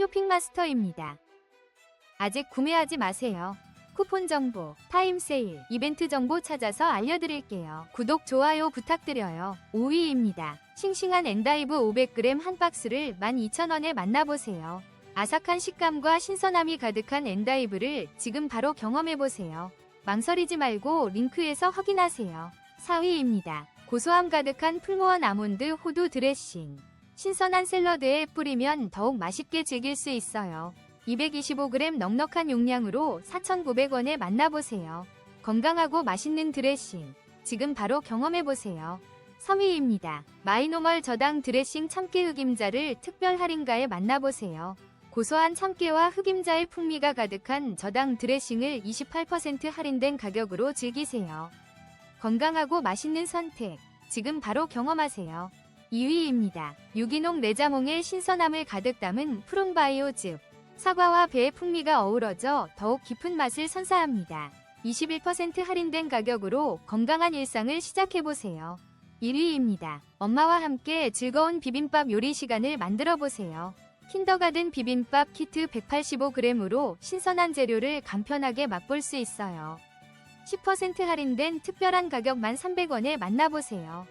쇼핑마스터입니다. 아직 구매하지 마세요. 쿠폰 정보, 타임 세일, 이벤트 정보 찾아서 알려드릴게요. 구독, 좋아요 부탁드려요. 5위입니다. 싱싱한 엔다이브 500g 한 박스를 12,000원에 만나보세요. 아삭한 식감과 신선함이 가득한 엔다이브를 지금 바로 경험해보세요. 망설이지 말고 링크에서 확인하세요. 4위입니다. 고소함 가득한 풀무원 아몬드 호두 드레싱. 신선한 샐러드에 뿌리면 더욱 맛있게 즐길 수 있어요. 225g 넉넉한 용량으로 4,900원에 만나보세요. 건강하고 맛있는 드레싱. 지금 바로 경험해보세요. 3위입니다. 마이노멀 저당 드레싱 참깨 흑임자를 특별 할인가에 만나보세요. 고소한 참깨와 흑임자의 풍미가 가득한 저당 드레싱을 28% 할인된 가격으로 즐기세요. 건강하고 맛있는 선택. 지금 바로 경험하세요. 2위입니다. 유기농 내자몽의 신선함을 가득 담은 푸른바이오즙. 사과와 배의 풍미가 어우러져 더욱 깊은 맛을 선사합니다. 21% 할인된 가격으로 건강한 일상을 시작해보세요. 1위입니다. 엄마와 함께 즐거운 비빔밥 요리 시간을 만들어 보세요. 킨더가든 비빔밥 키트 185g으로 신선한 재료를 간편하게 맛볼 수 있어요. 10% 할인된 특별한 가격 1,300원에 만나보세요.